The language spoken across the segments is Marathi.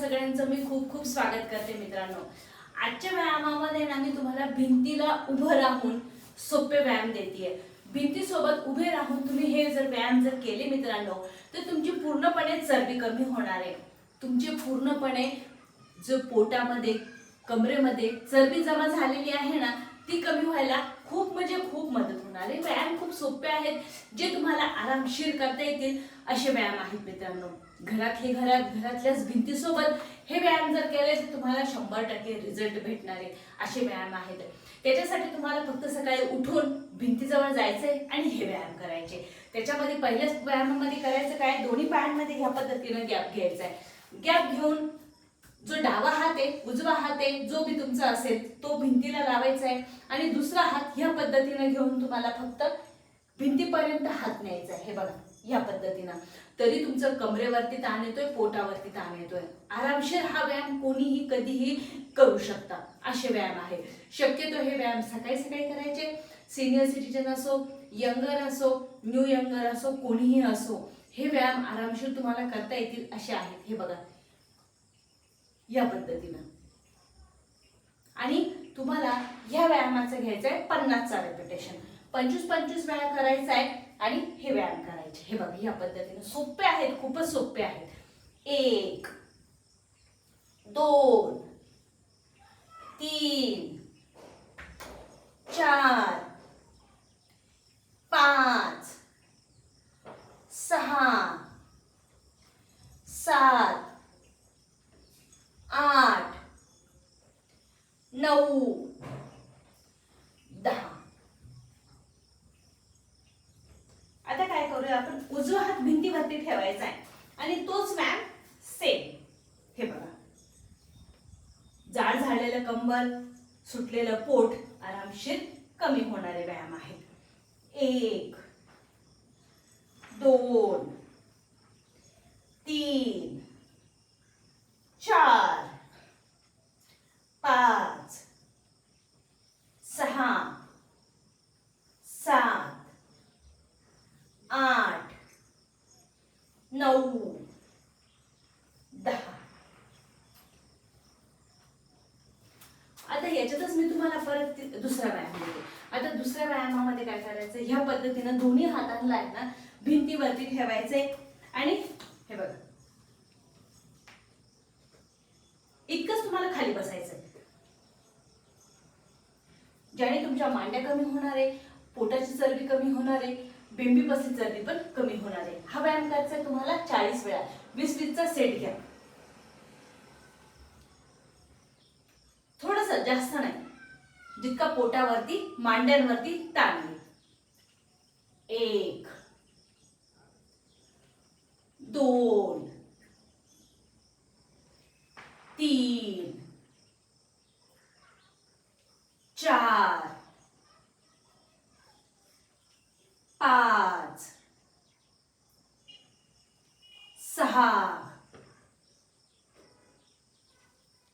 सगळ्यांचं मी खूप खूप स्वागत करते मित्रांनो. आजच्या व्यायामामध्ये ना मी तुम्हाला भिंतीला उभं राहून सोपे व्यायाम देते भिंतीसोबत उभे राहून तुम्ही हे जर व्यायाम जर केले मित्रांनो तर तुमची पूर्णपणे चरबी कमी होणार आहे. तुमची पूर्णपणे जो पोटामध्ये कमरेमध्ये चरबी जमा झालेली आहे ना ती कमी व्हायला खूप म्हणजे खूप मदत होणार आहे. व्यायाम खूप सोपे आहेत जे तुम्हाला आरामशीर करता येतील असे व्यायाम आहेत मित्रांनो. घरातले घरात घरातल्याच भिंतीसोबत हे व्यायाम जर केले तर तुम्हाला शंभर टक्के रिझल्ट भेटणार आहे असे व्यायाम आहेत. त्याच्यासाठी तुम्हाला फक्त सकाळी उठून भिंतीजवळ जायचंय आणि हे व्यायाम करायचे. त्याच्यामध्ये पहिल्याच व्यायामामध्ये करायचं काय? दोन्ही पायांमध्ये ह्या पद्धतीनं गॅप घ्यायचा आहे गॅप घेऊन जो डावा हात आहे उजवा हात आहे जो बी तुमचा असेल तो भिंतीला लावायचा आहे आणि दुसरा हात ह्या पद्धतीनं घेऊन तुम्हाला फक्त भिंतीपर्यंत हात न्यायचा आहे हे बघा. या पद्धतीनं. तरी तुमचं कमरेवरती ताण येतोय पोटावरती ताण येतोय. आरामशीर हा व्यायाम कोणीही कधीही करू शकता. असे व्यायाम आहे. शक्यतो हे व्यायाम सकाळी सकाळी करायचे. सिनियर सिटीजन असो यंगर असो न्यू यंगर असो कोणीही असो हे व्यायाम आरामशीर तुम्हाला करता येतील असे आहेत. हे बघा. या पद्धतीनं. आणि तुम्हाला या व्यायामाचं घ्यायचं आहे पन्नासचा रेपिटेशन पंचवीस पंचवीस वेळा करायचा आहे आणि हे व्यायाम करायचे. हे बघा या पद्धतीने सोपे आहेत खूपच सोपे आहेत. एक दोन तीन चार पाच सहा सात आठ नऊ दहा त्यामुळे आपण उजवा हात भिंतीवरती ठेवायचा आहे. आणि तोच व्यायाम सेम हे बघा. जाड झालेलं कंबल सुटलेलं पोट आरामशीर कमी होणारे व्यायाम आहेत. एक दोन तीन चार पाच सहा सात आठ नऊ दहा आता याच्यातच मी तुम्हाला परत ति- दुसरा व्यायाम देते आता दुसऱ्या व्यायामामध्ये काय करायचं? ह्या पद्धतीनं दोन्ही हातांना आहे ना भिंतीवरती ठेवायचे आणि हे बघा. इतकंच तुम्हाला खाली बसायचंय. ज्याने तुमच्या मांड्या कमी होणार आहे पोटाची चरबी कमी होणार आहे बिंबी बसची चरबी पण कमी होणार आहे. हा व्यायाम करायचा आहे तुम्हाला चाळीस वेळा. वीस वीसचा सेट घ्या. थोडस जास्त नाही. जितका पोटावरती मांड्यांवरती ताण येईल. एक दोन तीन चार पाच सहा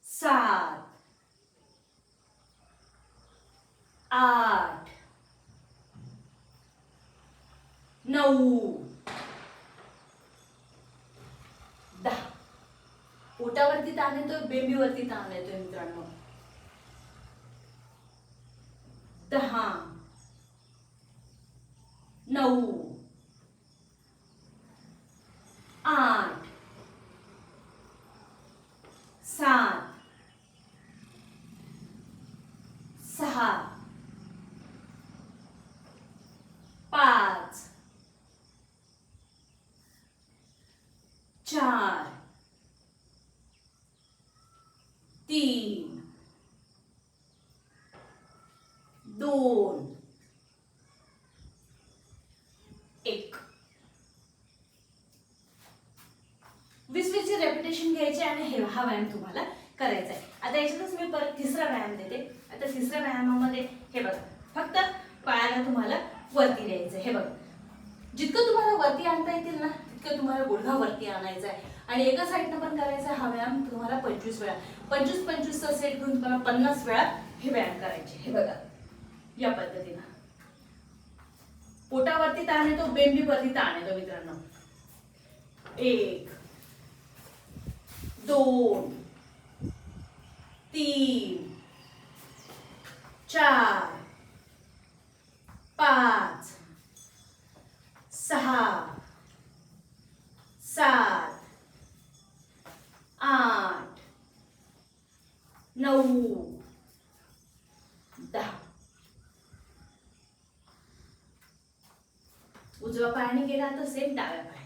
सात आठ. नऊ. दहा. पोटावरती ताण येतोय बेबीवरती ताण येतोय मित्रांनो. दहा. नऊ. आठ. सात. सहा पाच चार तीन दोन एक वीस रेपिटेशन घ्यायची आणि हे हा व्यायाम तुम्हाला करायचा आहे आता याच्यातच मी परत तिसरा व्यायाम देते. आता तिसऱ्या व्यायामामध्ये हे बघा फक्त पायाला तुम्हाला वरती द्यायचं हे बघा जितकं तुम्हाला वरती आणता येतील ना तितकं तुम्हाला गुडघा वरती आणायचा आहे आणि एका साईडनं पण करायचा हा व्यायाम तुम्हाला पंचवीस वेळा. पंचवीस पंचवीसचा सेट घेऊन तुम्हाला पन्नास वेळा हे व्यायाम करायचे. हे बघा या पद्धतीनं. पोटावरती ताण येतो बेंबीवरती ताण येतो मित्रांनो. एक दोन तीन चार पाच सहा सात आठ नऊ दहा. उजवा पायाने गेला तर सेम डाव्या पायाने.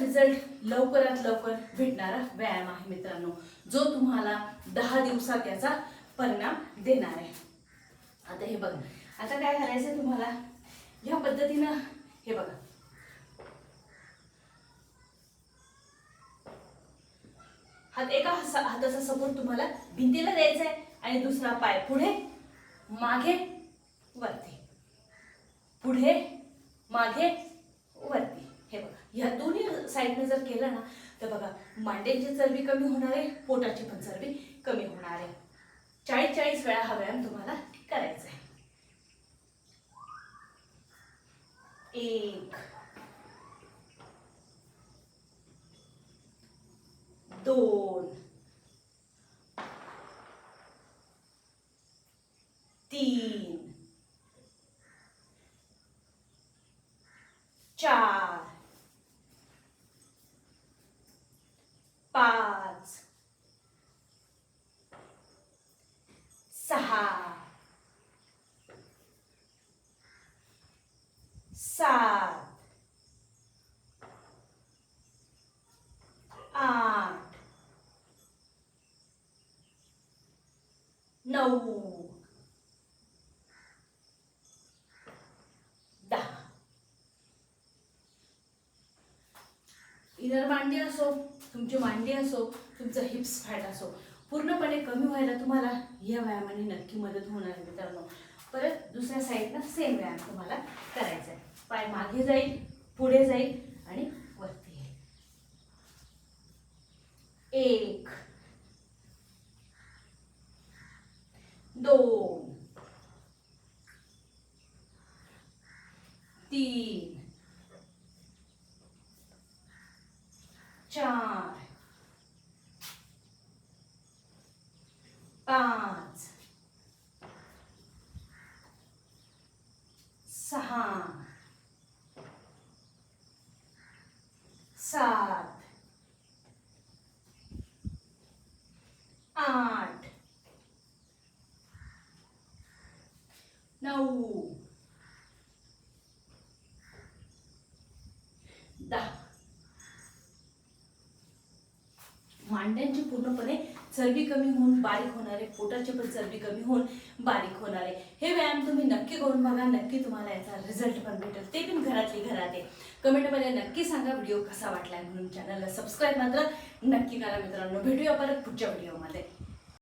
रिझल्ट लवकरात लवकर भेटणारा व्यायाम आहे मित्रांनो. जो तुम्हाला दहा दिवसात याचा परिणाम देणार आहे. आता हे बघा. आता काय करायचं तुम्हाला? ह्या पद्धतीनं हे बघा. हात एका हाताचा सपोर्ट तुम्हाला भिंतीला द्यायचा आहे आणि दुसरा पाय पुढे मागे वरती. पुढे मागे वरती. हे बघा ह्या दोन्ही साईडने जर केलं ना तर बघा मांड्यांची चरबी कमी होणार आहे पोटाची पण चरबी कमी होणार आहे. चाळीस चाळीस वेळा हा व्यायाम तुम्हाला करायचा आहे. एक दोन तीन चार पाच सहा सात आठ नऊ दहा. इनर मांडी असो तुमची मांडी असो तुमचं हिप्स फॅट असो पूर्णपणे कमी व्हायला तुम्हाला या व्यायामाने नक्की मदत होणार आहे मित्रांनो. परत दुसऱ्या साईडनं सेम व्यायाम तुम्हाला करायचा आहे. पाय मागे जाईल पुढे जाईल आणि वरती येईल. एक दोन तीन चार पाच सहा सात आठ नऊ. दहा. मांड्यांची पूर्णपणे चरबी कमी होऊन बारीक होणारे पोटाची पण चरबी कमी होऊन बारीक होणारे. हे व्यायाम तुम्ही नक्की करून बघा नक्की तुम्हाला याचा रिझल्ट पण भेटेल. ते पण घरातली घरात आहे. कमेंटमध्ये नक्की सांगा व्हिडिओ कसा वाटलाय म्हणून चॅनलला सबस्क्राईब मात्र नक्की करा मित्रांनो. भेटूया परत पुढच्या व्हिडिओमध्ये